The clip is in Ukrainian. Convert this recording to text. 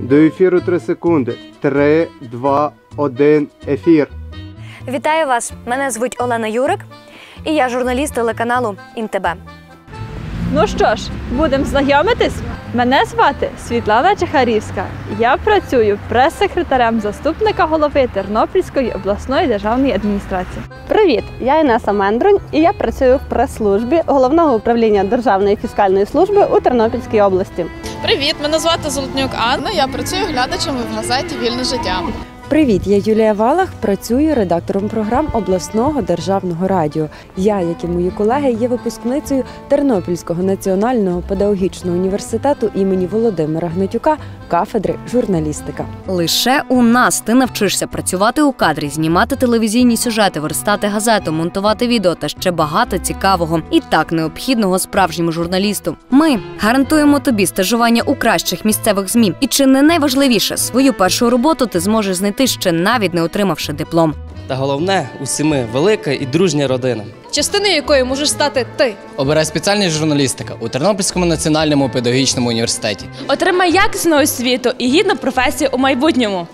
До ефіру 3 секунди. 3, 2, 1, ефір. Вітаю вас! Мене звуть Олена Юрик, і я журналіст телеканалу Інтебе. Ну що ж, будемо знайомитись. Мене звати Світлана Чехарівська. Я працюю прес-секретарем заступника голови Тернопільської обласної державної адміністрації. Привіт, я Інеса Мендрунь і я працюю в прес-службі головного управління Державної фіскальної служби у Тернопільській області. Привіт, мене звати Золотнюк Анна. Я працюю глядачем в газеті Вільне життя. Привіт, я Юлія Валах, працюю редактором програм обласного державного радіо. Я, як і мої колеги, є випускницею Тернопільського національного педагогічного університету імені Володимира Гнатюка, кафедри журналістика. Лише у нас ти навчишся працювати у кадрі, знімати телевізійні сюжети, верстати газету, монтувати відео та ще багато цікавого і так необхідного справжньому журналісту. Ми гарантуємо тобі стажування у кращих місцевих змі. І чи не найважливіше, свою першу роботу ти зможеш знайти ще навіть не отримавши диплом. Та головне у семи велика і дружня родина. частиною якої можеш стати ти. Обирай спеціальність журналістика у Тернопільському національному педагогічному університеті. Отримай якісну освіту і гідну професію у майбутньому.